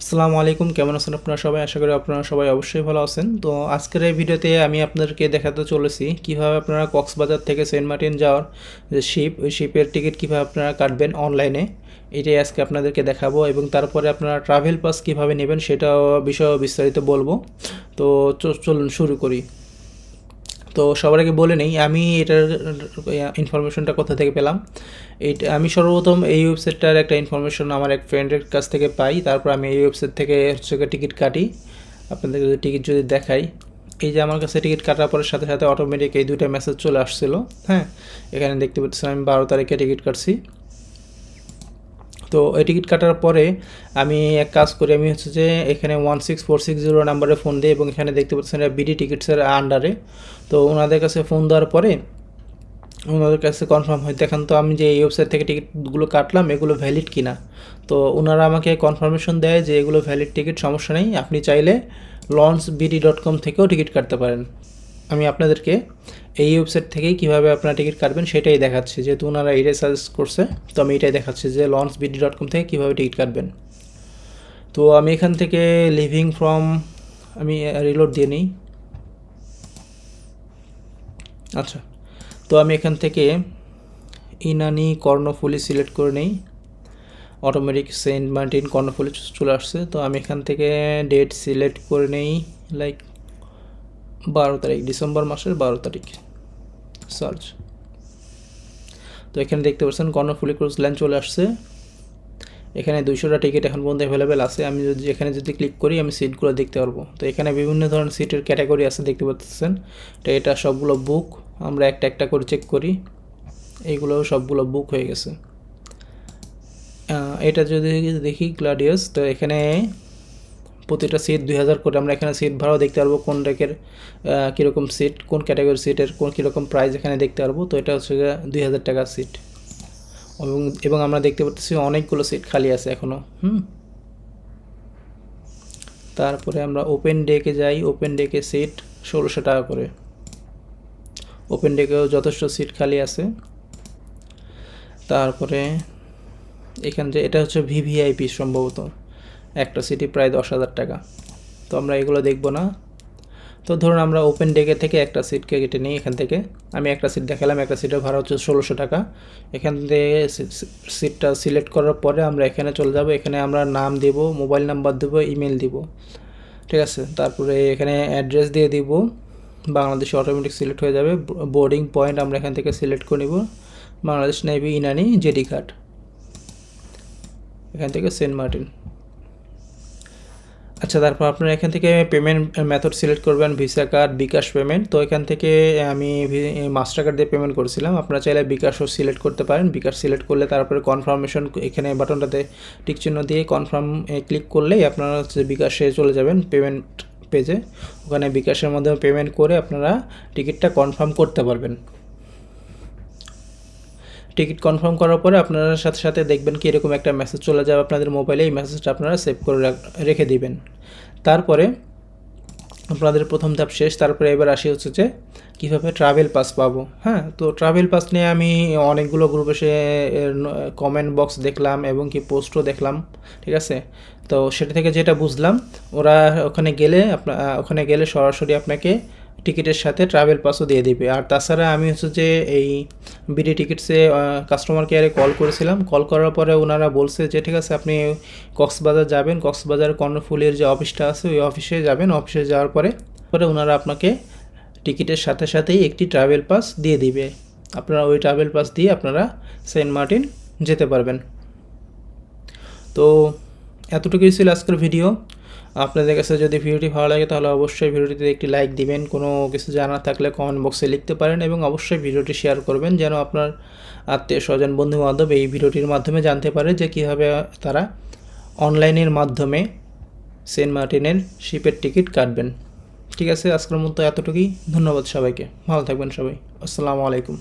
আসসালামু আলাইকুম, কেমন আছেন আপনারা সবাই? আশা করি আপনারা সবাই অবশ্যই ভালো আছেন। তো আজকের এই ভিডিওতে আমি আপনাদেরকে দেখাতে চলেছি কীভাবে আপনারা কক্সবাজার থেকে সেন্ট মার্টিন যাওয়ার যে শিপ, ওই শিপের টিকিট কীভাবে আপনারা কাটবেন অনলাইনে, এটাই আজকে আপনাদেরকে দেখাবো এবং তারপরে আপনারা ট্রাভেল পাস কীভাবে নেবেন সেটা বিষয়ে বিস্তারিত বলব। তো চলুন শুরু করি। তো সবার আগে বলে নেই, আমি এটার ইনফরমেশনটা কোথা থেকে পেলাম? এটা আমি সর্বপ্রথম এই ওয়েবসাইটটার একটা ইনফরমেশন আমার এক ফ্রেন্ডের কাছ থেকে পাই, তারপর আমি এই ওয়েবসাইট থেকে হচ্ছে টিকিট কাটি। আপনাদের যদি টিকিট যদি দেখাই, এই যে আমার কাছে টিকিট কাটার পরে সাথে সাথে অটোমেটিক এই দুইটা মেসেজ চলে আসছিল হ্যাঁ? এখানে দেখতে পাচ্ছিলাম আমি বারো তারিখে টিকিট কাটছি। তো এই টিকিট কাটার পরে আমি এক কাজ করি, আমি হচ্ছে যে এখানে one six four six zero নাম্বারে ফোন দিই এবং এখানে দেখতে পাচ্ছেন এটা বিডি টিকিটসের আন্ডারে তো ওনাদের কাছে ফোন দেওয়ার পরে ওনাদের কাছে কনফার্ম হয়, দেখেন তো আমি যে এই ওয়েবসাইট থেকে টিকিটগুলো কাটলাম, এগুলো ভ্যালিড কিনা। তো ওনারা আমাকে কনফার্মেশন দেয় যে এগুলো ভ্যালিড টিকিট সমস্যা নেই। আপনি চাইলে লঞ্চ বিডি ডট কম থেকেও টিকিট কাটতে পারেন। আমি আপনাদেরকে এই ওয়েবসাইট থেকেই কীভাবে আপনারা টিকিট কাটবেন সেটাই দেখাচ্ছি, যেহেতু ওনারা এটাই সাজেস্ট করছে। তো আমি এটাই দেখাচ্ছি যে লঞ্চ বিডি ডট কম থেকে কীভাবে টিকিট কাটবেন। তো আমি এখান থেকে লিভিং ফ্রম আমি রিলোড দিয়ে নিই। আচ্ছা তো আমি এখান থেকে ইনানি কর্ণফুলি সিলেক্ট করে নিই। অটোমেটিক সেন্ট মার্টিন কর্ণফুলি চলে আসছে। তো আমি এখান থেকে ডেট সিলেক্ট করে নেই লাইক বারো তারিখ, ডিসেম্বর মাসের বারো তারিখ। সার্চ। তো এখানে দেখতে পাচ্ছেন, কর্ণফুলি ক্রুজ লাইন চলে আসছে। এখানে দুইশোটা টিকিট এখন পর্যন্ত অ্যাভেলেবেল আছে। আমি যদি, এখানে যদি ক্লিক করি, আমি সিটগুলো দেখতে পারব। তো এখানে বিভিন্ন ধরনের সিটের ক্যাটাগরি আছে, দেখতে পাচ্ছেন। তো এটা সবগুলো বুক আমরা একটা একটা করে চেক করি। এইগুলো সবগুলো বুক হয়ে গেছে। এটা যদি দেখি গ্লাডিয়াস তো এখানে প্রতিটা সিট দুই হাজার করে আমরা এখানে সিট ভাড়াও দেখতে পারব কোন রেকের কীরকম সিট কোন ক্যাটাগরি সিটের কোন কীরকম প্রাইস এখানে দেখতে পারব। তো এটা হচ্ছে দুই হাজার টাকার সিট এবং এবং আমরা দেখতে পাচ্ছি অনেকগুলো সিট খালি আছে এখনও হুম। তারপরে আমরা ওপেন ডেকে যাই ওপেন ডেকে সিট ষোলোশো টাকা করে। ওপেন ডেকেও যথেষ্ট সিট খালি আছে। তারপরে এখান যে, এটা হচ্ছে ভিভিআইপি সম্ভবত। একটা সিটি প্রায় দশ হাজার টাকা। তো আমরা এগুলো দেখব না। তো ধরুন আমরা ওপেন ডেকে থেকে একটা সিটকে কেটে নিই এখান থেকে। আমি একটা সিট দেখালাম, একটা সিটের ভাড়া হচ্ছে ষোলোশো টাকা। এখান থেকে সিটটা সিলেক্ট করার পরে আমরা এখানে চলে যাব। এখানে আমরা নাম দেব মোবাইল নাম্বার দেবো ইমেল দিব। ঠিক আছে? তারপরে এখানে অ্যাড্রেস দিয়ে দিব। বাংলাদেশে অটোমেটিক সিলেক্ট হয়ে যাবে। বোর্ডিং পয়েন্ট আমরা এখান থেকে সিলেক্ট করে নিব। Bangladesh navy Inani jetty card এখান থেকে সেন্ট মার্টিন আচ্ছা তারপর আপনারা এখান থেকে পেমেন্ট মেথড সিলেক্ট করবেন ভিসা কার্ড বিকাশ পেমেন্ট তো এখান থেকে আমি মাস্টার কার্ড দিয়ে পেমেন্ট করেছিলাম। আপনারা চাইলে বিকাশও সিলেক্ট করতে পারেন। বিকাশ সিলেক্ট করলে তারপরে কনফার্মেশন এখানে বাটনটাতে টিক চিহ্ন দিয়ে কনফার্ম ক্লিক করলেই আপনারা হচ্ছে বিকাশে চলে যাবেন পেমেন্ট পেজে ওখানে বিকাশের মাধ্যমে পেমেন্ট করে আপনারা টিকিটটা কনফার্ম করতে পারবেন। টিকিট কনফার্ম করার পরে আপনারা সাথে সাথে দেখবেন কি এরকম একটা মেসেজ চলে যাবে আপনাদের মোবাইলে এই মেসেজটা আপনারা সেভ করে রাখ- দিবেন। তারপরে আপনাদের প্রথম ধাপ শেষ, তারপরে এবার আসি হচ্ছে যে কীভাবে ট্রাভেল পাস পাবো। হ্যাঁ তো ট্রাভেল পাস নিয়ে আমি অনেকগুলো গ্রুপে সে কমেন্ট বক্স দেখলাম এবং কি পোস্টও দেখলাম, ঠিক আছে? তো সেটা থেকে যেটা বুঝলাম, ওরা ওখানে গেলে আপনা, ওখানে গেলে সরাসরি আপনাকে টিকিটের সাথে ট্রাভেল পাসও দিয়ে দিবে। আর তাছাড়া আমি হচ্ছে যে এই বিডি টিকিটসে কাস্টমার কেয়ারে কল করেছিলাম। কল করার পরে ওনারা বলছে যে, ঠিক আছে, আপনি কক্সবাজার যাবেন। কক্সবাজার কর্ণফুলের যে অফিসটা আছে, ওই অফিসে যাবেন। অফিসে যাওয়ার পরে পরে ওনারা আপনাকে টিকিটের সাথে সাথেই একটি ট্রাভেল পাস দিয়ে দিবে। আপনারা ওই ট্রাভেল পাস দিয়ে আপনারা সেন্ট মার্টিন যেতে পারবেন। তো, এতটুকুই ছিল আজকের ভিডিও আপনাদের কাছে যদি ভিডিওটি ভালো লাগে, তাহলে অবশ্যই ভিডিওটিতে একটি লাইক দিবেন। কোনো কিছু জানা থাকলে কমেন্ট বক্সে লিখতে পারেন এবং অবশ্যই ভিডিওটি শেয়ার করবেন, যেন আপনার আত্মীয় স্বজন বন্ধু বান্ধব এই ভিডিওটির মাধ্যমে জানতে পারে যে কীভাবে তারা অনলাইনের মাধ্যমে সেন্ট মার্টিনের শিপের টিকিট কাটবেন। ঠিক আছে, আজকের মতো এতটুকুই। ধন্যবাদ সবাইকে। ভালো থাকবেন সবাই। আসসালামু আলাইকুম।